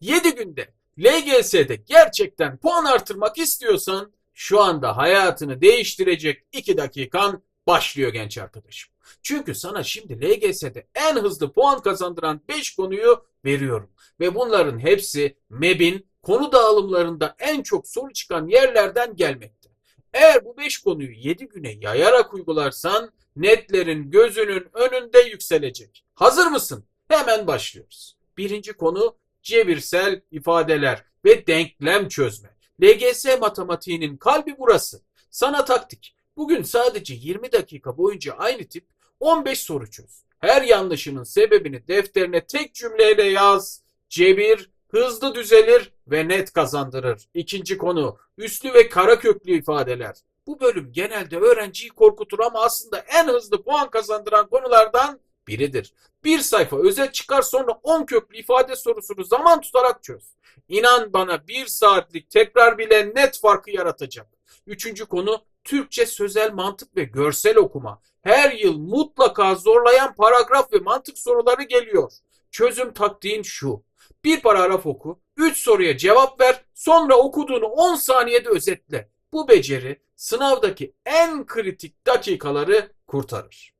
7 günde LGS'de gerçekten puan artırmak istiyorsan şu anda hayatını değiştirecek 2 dakikan başlıyor genç arkadaşım. Çünkü sana şimdi LGS'de en hızlı puan kazandıran 5 konuyu veriyorum. Ve bunların hepsi MEB'in konu dağılımlarında en çok soru çıkan yerlerden gelmekte. Eğer bu 5 konuyu 7 güne yayarak uygularsan netlerin gözünün önünde yükselecek. Hazır mısın? Hemen başlıyoruz. Birinci konu cebirsel ifadeler ve denklem çözme. LGS matematiğinin kalbi burası. Sana taktik. Bugün sadece 20 dakika boyunca aynı tip 15 soru çöz. Her yanlışının sebebini defterine tek cümleyle yaz. Cebir hızlı düzelir ve net kazandırır. İkinci konu üslü ve kara köklü ifadeler. Bu bölüm genelde öğrenciyi korkutur ama aslında en hızlı puan kazandıran konulardan biridir. Bir sayfa özet çıkar sonra 10 köklü ifade sorusunu zaman tutarak çöz. İnan bana bir saatlik tekrar bile net farkı yaratacak. Üçüncü konu Türkçe sözel mantık ve görsel okuma. Her yıl mutlaka zorlayan paragraf ve mantık soruları geliyor. Çözüm taktiğin şu. Bir paragraf oku, 3 soruya cevap ver, sonra okuduğunu 10 saniyede özetle. Bu beceri sınavdaki en kritik dakikaları kurtarır.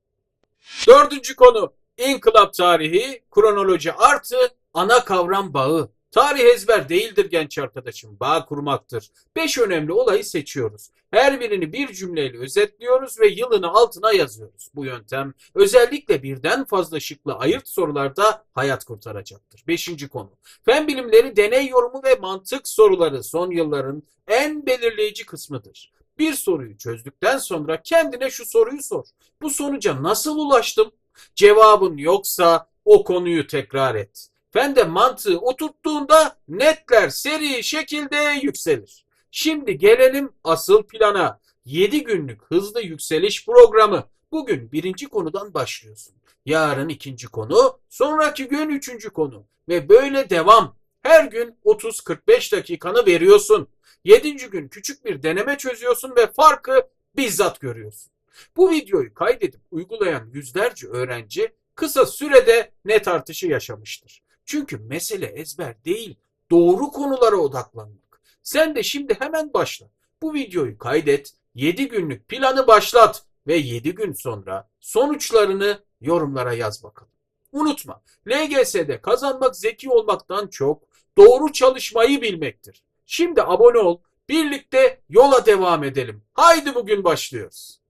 Dördüncü konu İnkılap tarihi, kronoloji artı ana kavram bağı. Tarih ezber değildir genç arkadaşım, bağ kurmaktır. Beş önemli olayı seçiyoruz. Her birini bir cümleyle özetliyoruz ve yılını altına yazıyoruz. Bu yöntem özellikle birden fazla şıklı ayırt sorularda hayat kurtaracaktır. Beşinci konu. Fen bilimleri deney yorumu ve mantık soruları son yılların en belirleyici kısmıdır. Bir soruyu çözdükten sonra kendine şu soruyu sor. Bu sonuca nasıl ulaştım? Cevabın yoksa o konuyu tekrar et. Fen de mantığı oturttuğunda netler seri şekilde yükselir. Şimdi gelelim asıl plana. 7 günlük hızlı yükseliş programı. Bugün birinci konudan başlıyorsun. Yarın ikinci konu, sonraki gün üçüncü konu. Ve böyle devam. Her gün 30-45 dakikanı veriyorsun. Yedinci gün küçük bir deneme çözüyorsun ve farkı bizzat görüyorsun. Bu videoyu kaydedip uygulayan yüzlerce öğrenci kısa sürede net artışı yaşamıştır. Çünkü mesele ezber değil, doğru konulara odaklanmak. Sen de şimdi hemen başla. Bu videoyu kaydet, 7 günlük planı başlat ve 7 gün sonra sonuçlarını yorumlara yaz bakalım. Unutma, LGS'de kazanmak zeki olmaktan çok doğru çalışmayı bilmektir. Şimdi abone ol, birlikte yola devam edelim. Haydi bugün başlıyoruz.